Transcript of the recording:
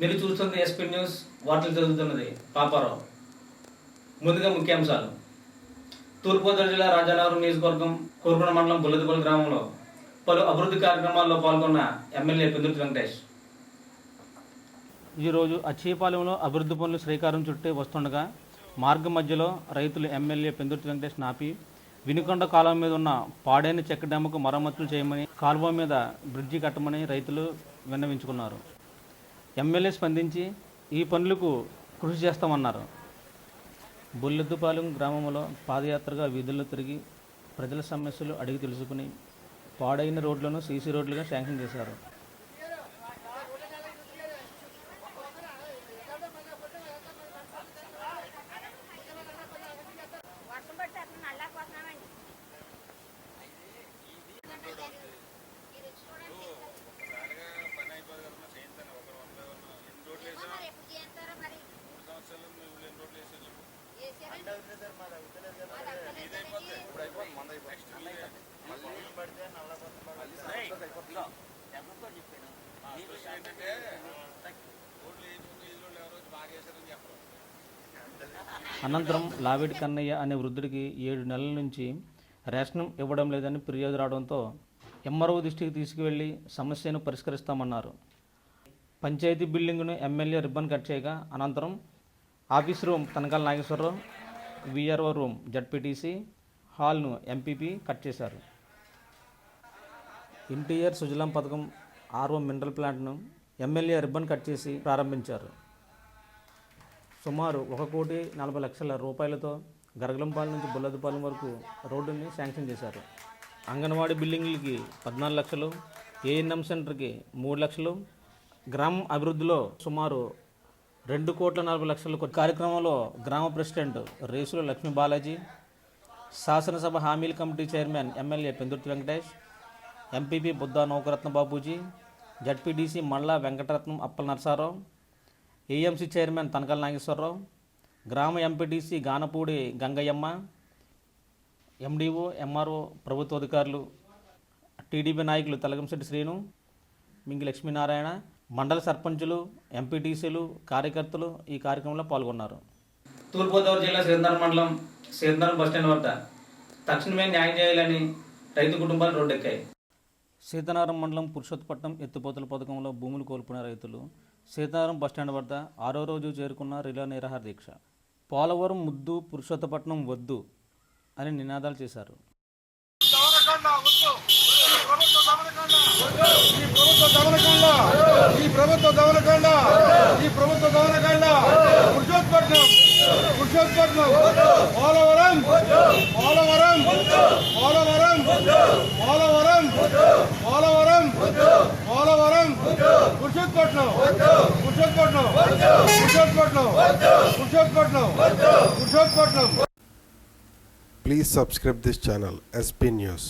మీరు చూస్తున్న SP news వార్తలు చదువుతున్నది పాపారావు ముందుగా ముఖ్యాంశాలు. తూర్పుగోదావరి జిల్లా రాజానగరం నియోజకవర్గం కోరుకొండ మండలం బుల్లదిపల్లి గ్రామంలో పలు అభివృద్ధి కార్యక్రమాల్లో పాల్గొన్న ఎమ్మెల్యే పెందుర్తి వెంకటేష్. ఈరోజు అచ్చీపాలెంలో అభివృద్ధి పనులు శ్రీకారం చుట్టే వస్తుండగా మార్గం మధ్యలో రైతులు ఎమ్మెల్యే పెందుర్తి వెంకటేష్ నాపి వినుకొండ కాలం మీద ఉన్న పాడైన చెక్క డ్యాముకు మరమ్మతులు చేయమని కాలువ మీద బ్రిడ్జి కట్టమని రైతులు విన్నవించుకున్నారు. ఎమ్మెల్యే స్పందించి ఈ పనులకు కృషి చేస్తామన్నారు. బుల్లెద్దుపాలెం గ్రామంలో పాదయాత్రగా వీధుల్లో తిరిగి ప్రజల సమస్యలు అడిగి తెలుసుకుని పాడైన రోడ్లను సీసీ రోడ్లుగా శాంక్షన్ చేశారు. అనంతరం లావేటి కన్నయ్య అనే వృద్ధుడికి ఏడు నెలల నుంచి రేషన్ ఇవ్వడం లేదని ఫిర్యాదు రావడంతో ఎంఆర్ఓ దృష్టికి తీసుకువెళ్ళి సమస్యను పరిష్కరిస్తామన్నారు. పంచాయతీ బిల్డింగ్ను ఎమ్మెల్యే రిబ్బన్ కట్ చేయగా అనంతరం office room Tanakala Nageswararao VRO room ZPTC హాల్ను MPP cut చేశారు. ఎన్టీఆర్ సుజలాం పథకం ఆర్ఓ మినరల్ ప్లాంట్ను ఎమ్మెల్యే రిబ్బన్ కట్ చేసి ప్రారంభించారు. సుమారు ఒక కోటి నలభై లక్షల రూపాయలతో గరగలంపాలెం నుంచి బుల్లదపాలెం వరకు రోడ్డుని శాంక్షన్ చేశారు. అంగన్వాడీ బిల్డింగ్లకి పద్నాలుగు లక్షలు ఏఎన్ఎం సెంటర్కి మూడు లక్షలు గ్రామం అభివృద్ధిలో సుమారు రెండు కోట్ల నలభై లక్షల కార్యక్రమంలో గ్రామ ప్రెసిడెంట్ రేసుల లక్ష్మీ బాలాజీ శాసనసభ హామీల committee chairman MLA Pendurthi Venkatesh MPP Buddha Naukaratna Babuji ZPTC Malla Venkataratnam Appala Narasarao AMC chairman Tanakala Nageswararao గ్రామ MPTC Ganapudi Gangayyamma MDO MRO ప్రభుత్వ అధికారులు టీడీపీ నాయకులు తలగంశెట్టి శ్రీను మింగి లక్ష్మీనారాయణ మండల సర్పంచులు ఎంపీటీసీలు కార్యకర్తలు ఈ కార్యక్రమంలో పాల్గొన్నారు. తూర్పుగోదావరి జిల్లా శ్రీధర్ మండలం శ్రీధర్ బస్టాండ్ వద్ద తక్షణమే న్యాయం చేయాలని రైతు కుటుంబాలు రోడ్డెక్కాయి. సీతనారం మండలం పురుషోత్పట్నం ఎత్తిపోతల పథకంలో భూములు కోల్పోయిన రైతులు. సీతనారం బస్టాండ్ వద్ద ఆరో రోజు చేరుకున్న రిలా నిరాహార దీక్ష. పోలవరం ముద్దు పురుషోత్తపట్నం వద్దు అని నినాదాలు చేశారు. ఈ ప్రభుత్వ దమనకాండ ఈ ప్రభుత్వ దమనకాండ ప్రభుత్వ Purushottapatnam Purushottapatnam Polavaram. Polavaram. Polavaram. Polavaram. Purushothapatnam Purushothapatnam Purushothapatnam Purushothapatnam Purushothapatnam Please subscribe this channel SP News.